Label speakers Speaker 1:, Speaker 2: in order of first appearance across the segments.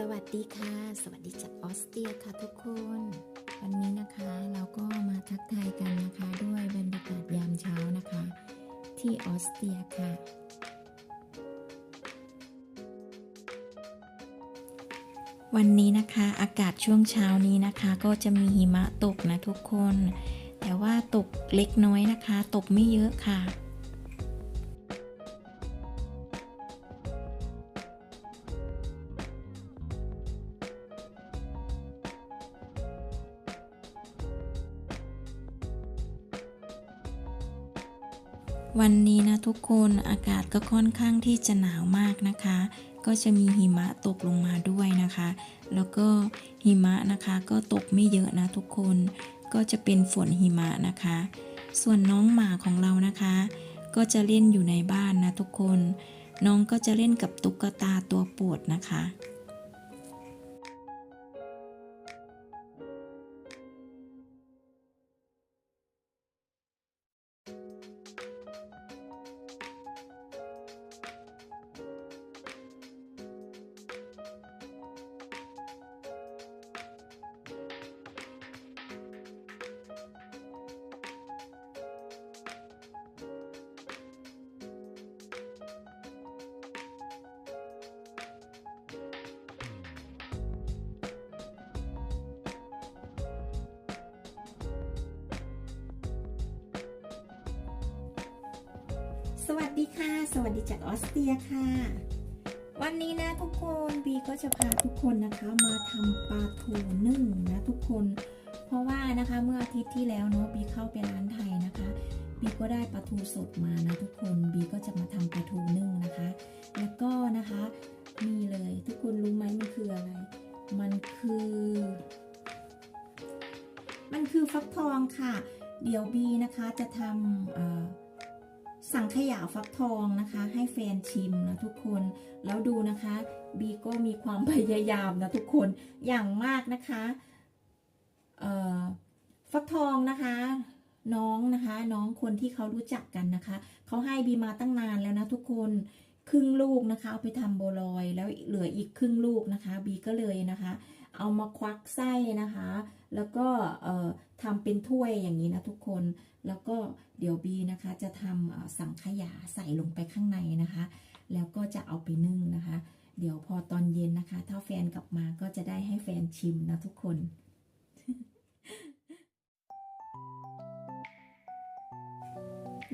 Speaker 1: สวัสดีค่ะ สวัสดีจากออสเตรียค่ะทุกคน วันนี้นะคะเราก็มาทักทายกันนะคะด้วยบรรยากาศยามเช้านะคะ ที่ออสเตรียค่ะ วันนี้นะคะอากาศช่วงเช้านี้นะคะก็จะมีหิมะตกนะทุกคน แต่ว่าตกเล็กน้อยนะคะ ตกไม่เยอะค่ะ วันนี้นะทุกคนอากาศก็ค่อนข้างที่จะหนาวมากนะคะ ก็จะมีหิมะตกลงมาด้วยนะคะ แล้วก็หิมะนะคะก็ตกไม่เยอะนะทุกคนก็จะเป็นฝนหิมะนะคะ ส่วนน้องหมาของเรานะคะ ก็จะเล่นอยู่ในบ้านนะทุกคน น้องก็จะเล่นกับตุ๊กตาตัวโปรดนะคะ สวัสดีค่ะ สวัสดีจากออสเตรียค่ะ วันนี้นะทุกคนบีก็จะพาทุกคนนะคะมาทำปลาทูนึ่งนะทุกคน เพราะว่านะคะเมื่ออาทิตย์ที่แล้วเนาะบีเข้าไปร้านไทยนะคะ บีก็ได้ปลาทูสดมานะทุกคนบีก็จะมาทำปลาทูนึ่งนะคะ แล้วก็นะคะนี่เลยทุกคนรู้ไหมมันคืออะไร มันคือ มันคือฟักทองค่ะ เดี๋ยวบีนะคะจะทำเอ่อ สังขยาฟักทองนะคะ ให้แฟนชิมนะทุกคน แล้วดูนะคะ บีก็มีความพยายามนะทุกคนอย่างมากนะคะเอ่อฟักทองนะคะ น้องนะคะ น้องคนที่เขารู้จักกันนะคะเขาให้บีมาตั้งนานแล้วนะทุกคนครึ่งลูกนะคะเอาไปทำโบลอย แล้วเหลืออีกครึ่งลูกนะคะ บีก็เลยนะคะ เอามาควักไส้นะคะ แล้วก็ทำเป็นถ้วยอย่างนี้นะทุกคน แล้วก็เดี๋ยวบีนะคะจะทำสังขยาใส่ลงไปข้างในนะคะ แล้วก็จะเอาไปนึ่งนะคะ เดี๋ยวพอตอนเย็นนะคะ ถ้าแฟนกลับมาก็จะได้ให้แฟนชิมนะทุกคน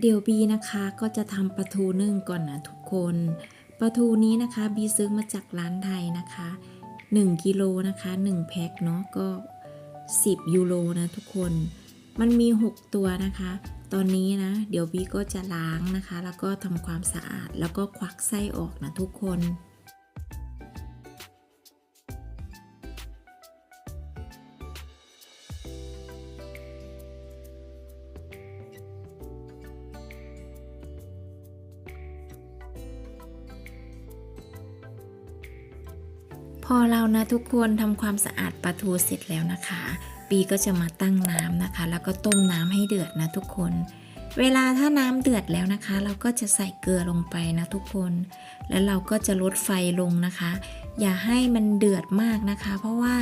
Speaker 1: เดี๋ยวบีนะคะก็จะทำปลาทูนึ่งก่อนนะทุกคนปลาทูนี้นะคะบีซื้อมาจากร้านไทยนะคะ 1กิโลนะคะ1แพ็คเนาะก็ 10 ยูโรนะทุกคนมันมี 6 ตัวนะคะ ตอนนี้นะ เดี๋ยวบีก็จะล้างนะคะ แล้วก็ทำความสะอาดแล้วก็ควักไส้ออกนะทุกคน นะทุกคนทำความสะอาดปลาทูเสร็จแล้วนะคะ ปีก็จะมาตั้งน้ำนะคะ แล้วก็ต้มน้ำให้เดือดนะทุกคน เวลาถ้าน้ำเดือดแล้วนะคะ เราก็จะใส่เกลือลงไปนะทุกคน แล้วเราก็จะลดไฟลงนะคะ อย่าให้มันเดือดมากนะคะ เพราะว่า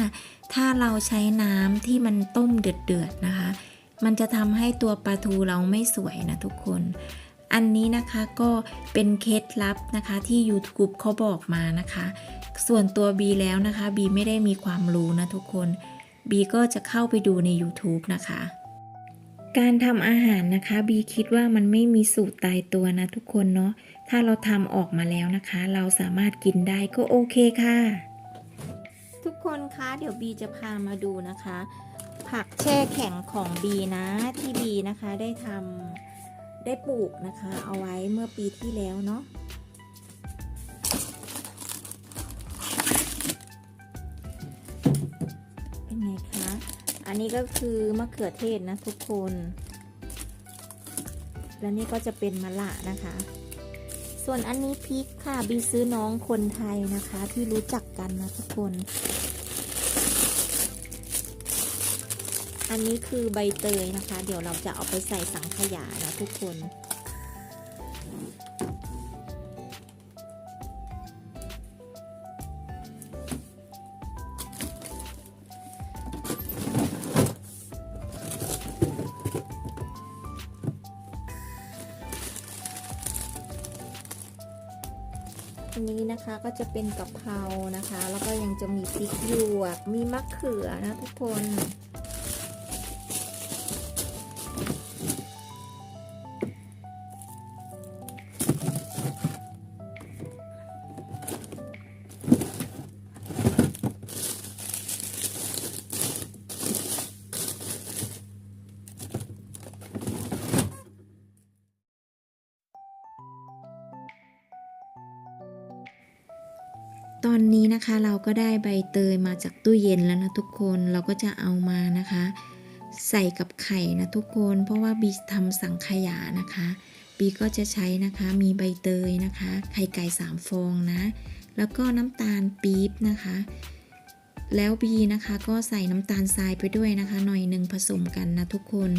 Speaker 1: ถ้าเราใช้น้ำที่มันต้มเดือดๆนะคะ มันจะทำให้ตัวปลาทูเราไม่สวยนะทุกคนอันนี้นะคะก็เป็นเคล็ดลับนะคะที่ YouTube เขาบอกมานะคะ ส่วนตัวบีแล้วนะคะบีไม่ได้มีความรู้นะทุกคนบีก็จะเข้าไปดูใน YouTube นะคะ การทำอาหารนะคะบีคิดว่ามันไม่มีสูตรตายตัวนะทุกคนเนาะ ถ้าเราทำออกมาแล้วนะคะ เราสามารถกินได้ก็โอเคค่ะ ทุกคนคะ เดี๋ยวบีจะพามาดูนะคะ ผักแช่แข็งของบีนะที่บีนะคะได้ทำได้ปลูกนะคะ เอาไว้เมื่อปีที่แล้วเนาะ เป็นไงคะ อันนี้ก็คือมะเขือเทศนะทุกคน แล้วนี่ก็จะเป็นมะละนะคะ ส่วนอันนี้พริกค่ะบีซื้อน้องคนไทยนะคะ ที่รู้จักกันนะทุกคน อันนี้คือใบเตยนะคะ เดี๋ยวเราจะเอาไปใส่สังขยานะทุกคน อันนี้นะคะก็จะเป็นกะเพรานะคะ แล้วก็ยังจะมีพริกหยวก มีมะเขือนะทุกคน อนนี้นะคะเราก็ได้ใบเตยมาจากตู้เย็นแล้วนะทุกคนเราก็จะเอามานะคะ ใส่กับไข่นะทุกคน เพราะว่าบีทำสังขยานะคะ บีก็จะใช้นะคะมีใบเตยนะคะ ไข่ไก่สามฟองนะ แล้วก็น้ำตาลปี๊บนะคะ แล้วบีนะคะก็ใส่น้ำตาลทรายไปด้วยนะคะ หน่อยหนึ่งผสมกันนะทุกคน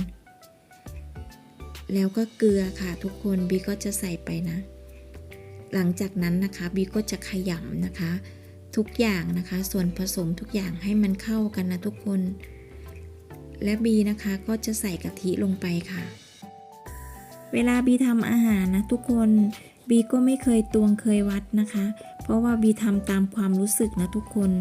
Speaker 1: แล้วก็เกลือค่ะทุกคนบีก็จะใส่ไปนะ หลังจากนั้นนะคะบีก็จะขยำนะคะ ทุกอย่างนะคะ ส่วนผสมทุกอย่างให้มันเข้ากันนะทุกคน และบีนะคะก็จะใส่กะทิลงไปค่ะ เวลาบีทำอาหารนะทุกคนบีก็ไม่เคยตวงเคยวัดนะคะ เพราะว่าบีทำตามความรู้สึกนะทุกคน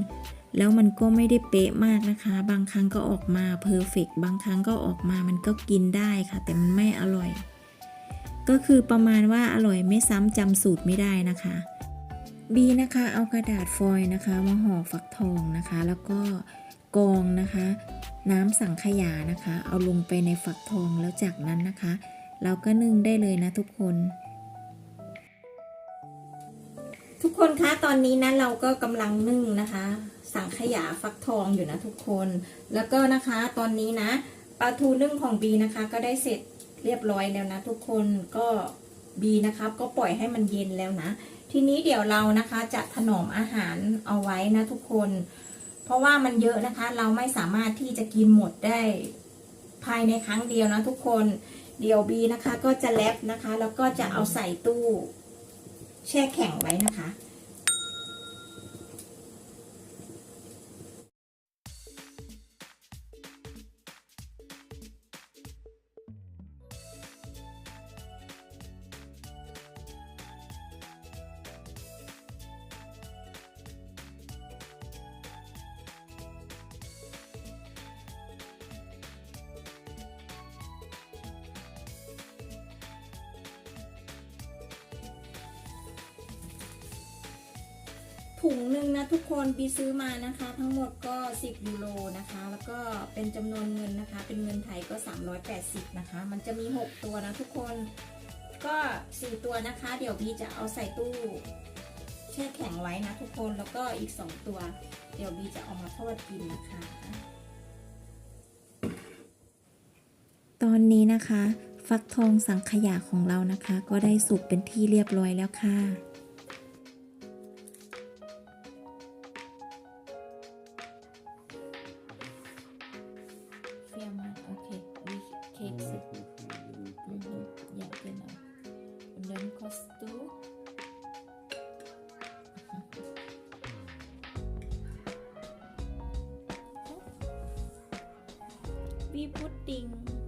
Speaker 1: แล้วมันก็ไม่ได้เป๊ะมากนะคะ บางครั้งก็ออกมาเพอร์เฟกบางครั้งก็ออกมามันก็กินได้ค่ะ แต่มันไม่อร่อย ก็คือประมาณว่าอร่อยไม่ซ้ำจำสูตรไม่ได้นะคะบีนะคะเอากระดาษฟอยล์นะคะมาห่อฟักทองนะคะ แล้วก็กองนะคะ น้ำสังขยานะคะ เอาลงไปในฝักทองแล้วจากนั้นนะคะ เราก็นึ่งได้เลยนะทุกคน ทุกคนคะตอนนี้นะเราก็กำลังนึ่งนะคะ สังขยาฟักทองอยู่นะทุกคน แล้วก็นะคะตอนนี้นะปลาทูนึ่งของบีนะคะ ก็ได้เสร็จ เรียบร้อยแล้วนะ ทุกคนก็บีนะครับก็ปล่อยให้มันเย็นแล้วนะ ทีนี้เดี๋ยวเรานะคะจะถนอมอาหารเอาไว้นะทุกคน เพราะว่ามันเยอะนะคะ เราไม่สามารถที่จะกินหมดได้ภายในครั้งเดียวนะทุกคนเดี๋ยวบีนะคะก็จะแลบนะคะ แล้วก็จะเอาใส่ตู้ แช่แข็งไว้นะคะ ถุงหนึ่งนะทุกคนปีซื้อมานะคะ ทั้งหมดก็ 10 ยูโรนะคะ แล้วก็เป็นจำนวนเงินนะคะ เป็นเงินไทยก็ 380 นะคะ มันจะมี 6 ตัวนะทุกคนก็ 4 ตัวนะคะ เดี๋ยวบีจะเอาใส่ตู้แช่แข็งไว้นะทุกคนแล้วก็อีก 2 ตัว เดี๋ยวบีจะเอามาทอดกินนะคะ ตอนนี้นะคะ ฟักทองสังขยาของเรานะคะ ก็ได้สุกเป็นที่เรียบร้อยแล้วค่ะ Crispy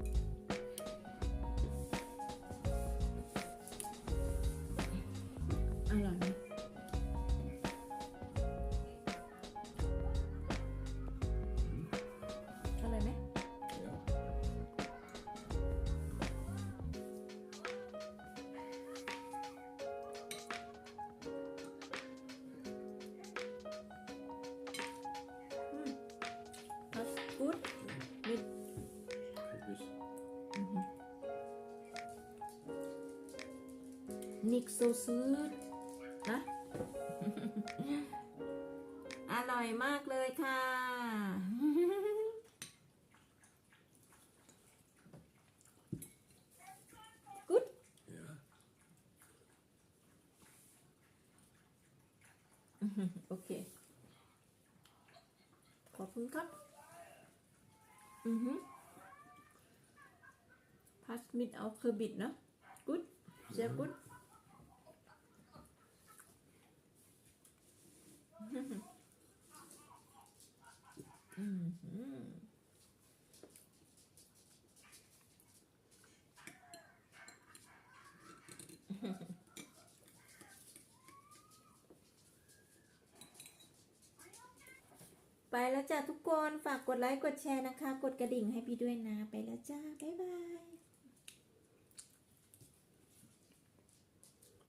Speaker 1: นิกโซซูสนะ อร่อยมากเลยค่ะ Good โอเค ขอบคุณครับ อือฮึพัสมิดเอาเคอร์บิดเนาะ Good เจ้า good ไปแล้วจ้าทุกคน ฝากกดไลค์ กดแชร์นะคะ กดกระดิ่งให้พี่ด้วยนะ ไปแล้วจ้า บ๊ายบาย